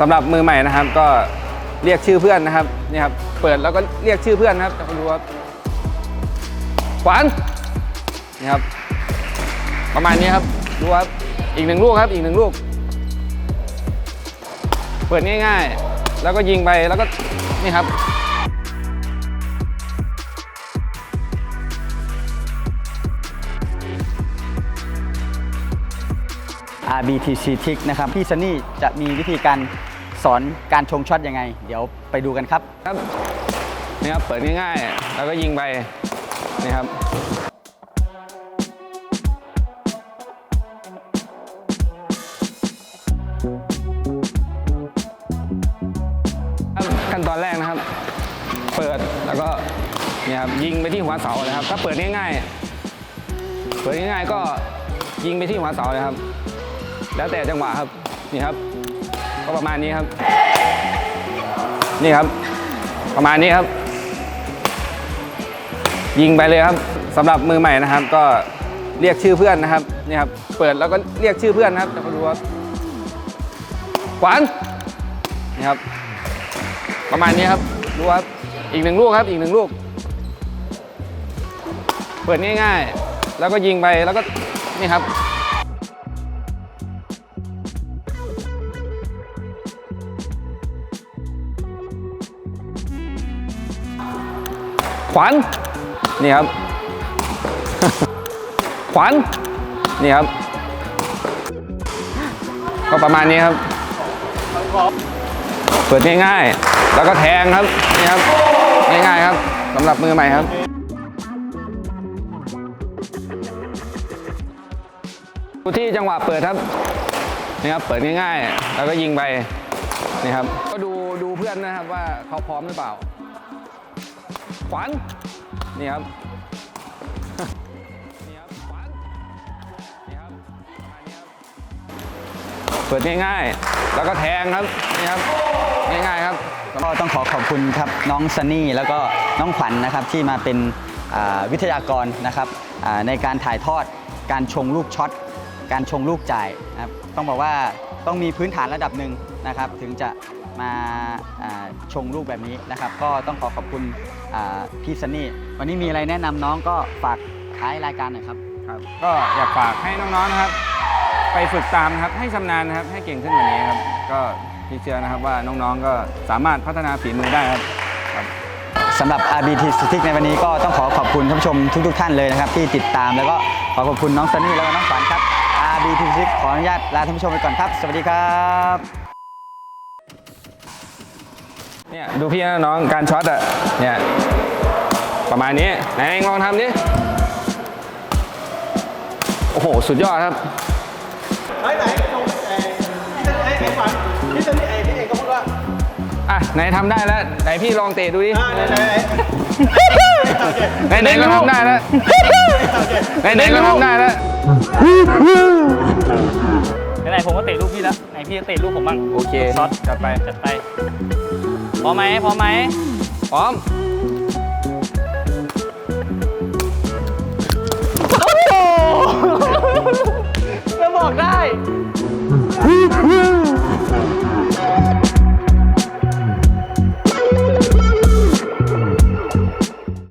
สำหรับมือใหม่นะครับ ก็เรียกชื่อเพื่อนนะครับนี่ครับเปิดแล้วก็เรียกชื่อเพื่อนนะครับดูว่าขวานนี่ครับ ประมาณนี้ครับดูว่าอีกหนึ่งลูกครับอีกหนึ่งลูก เปิดง่ายๆ แล้วก็ยิงไปแล้วก็นี่ครับ RBTC Trick นะครับพี่ซันนี่จะมีวิธีการสอนการชงช็อตยังไง เดี๋ยวไปดูกันครับครับนี่ครับเปิดง่ายๆ แล้วก็ยิงไปนี่ครับครับขั้นตอนแรกนะครับ เปิดแล้วก็เนี่ยครับยิงไปที่หัวเสาเลยครับ ถ้าเปิดง่ายๆ เปิดง่ายๆก็ยิงไปที่หัวเสาเลยครับ แล้วแต่จังหวะครับนี่ครับ ก็ประมาณนี้ครับ นี่ครับ ประมาณนี้ครับ ยิงไปเลยครับสำหรับมือใหม่นะครับ ก็เรียกชื่อเพื่อนนะครับนี่ครับ เปิดแล้วก็เรียกชื่อเพื่อนนะครับดูครับขวานนี่ครับ ประมาณนี้ครับดูครับอีกหนึ่งลูกครับ อีกหนึ่งลูก เปิดง่ายๆ แล้วก็ยิงไปแล้วก็นี่ครับ ขวานนี่ครับ ขวานนี่ครับ ก็ประมาณนี้ครับ เปิดง่ายๆ แล้วก็แทงครับนี่ครับง่ายๆครับสำหรับมือใหม่ครับดูที่จังหวะเปิดครับนี่ครับ เปิดง่ายๆ แล้วก็ยิงไปนี่ครับ ก็ดูดูเพื่อนนะครับว่าเขาพร้อมหรือเปล่า ขวานนี่ครับเปิดง่ายๆ แล้วก็แทงครับนี่ครับง่ายๆครับก็ต้องขอขอบคุณครับน้องซันนี่แล้วก็น้องขวัญนะครับที่มาเป็นวิทยากรนะครับในการถ่ายทอดการชงลูกช็อตการชงลูกจ่ายนะครับต้องบอกว่าต้องมีพื้นฐานระดับหนึ่งนะครับ ถึงจะ มาอ่าชงลูกแบบนี้นะครับ ก็ต้องขอขอบคุณอ่าพี่ซันนี่ วันนี้มีอะไรแนะนำน้องก็ฝากท้ายรายการหน่อยครับครับก็อยากฝากให้น้องๆนะครับ ไปฝึกตามนะครับให้ชำนาญนะครับให้เก่งขึ้นกว่านี้ครับ ก็พี่เชื่อนะครับว่าน้องๆก็สามารถพัฒนาฝีมือได้ครับครับสำหรับ RBT Stick ในวันนี้ก็ต้องขอขอบคุณท่านผู้ชมทุกๆท่านเลยนะครับ ที่ติดตามแล้วก็ขอขอบคุณน้องซันนี่แล้วก็น้องขวัญครับ RBT Stick ขออนุญาตลาท่านผู้ชมไปก่อนครับ สวัสดีครับ เนี่ยดูพี่นะน้องการช็อตอะเนี่ยประมาณนี้ไหนลองทำดิโอ้โห สุดยอดครับไหนไหนตรงไอ้ที่ไอ้ไอ้ฝันที่ตอนนี้ไอ้พี่เอกก็พูดว่าอะไหนทำได้แล้วไหนพี่ลองเตะดูดิอ่าไหนไหนไหนไหนไหนก็ทำได้แล้วไหนไหนก็ทำได้แล้วไหนๆผมก็เตะลูกพี่แล้วไหนพี่จะเตะลูกผมบ้างโอเคช็อตจัดไปจัดไป พร้อมไหมพร้อมไหมพร้อม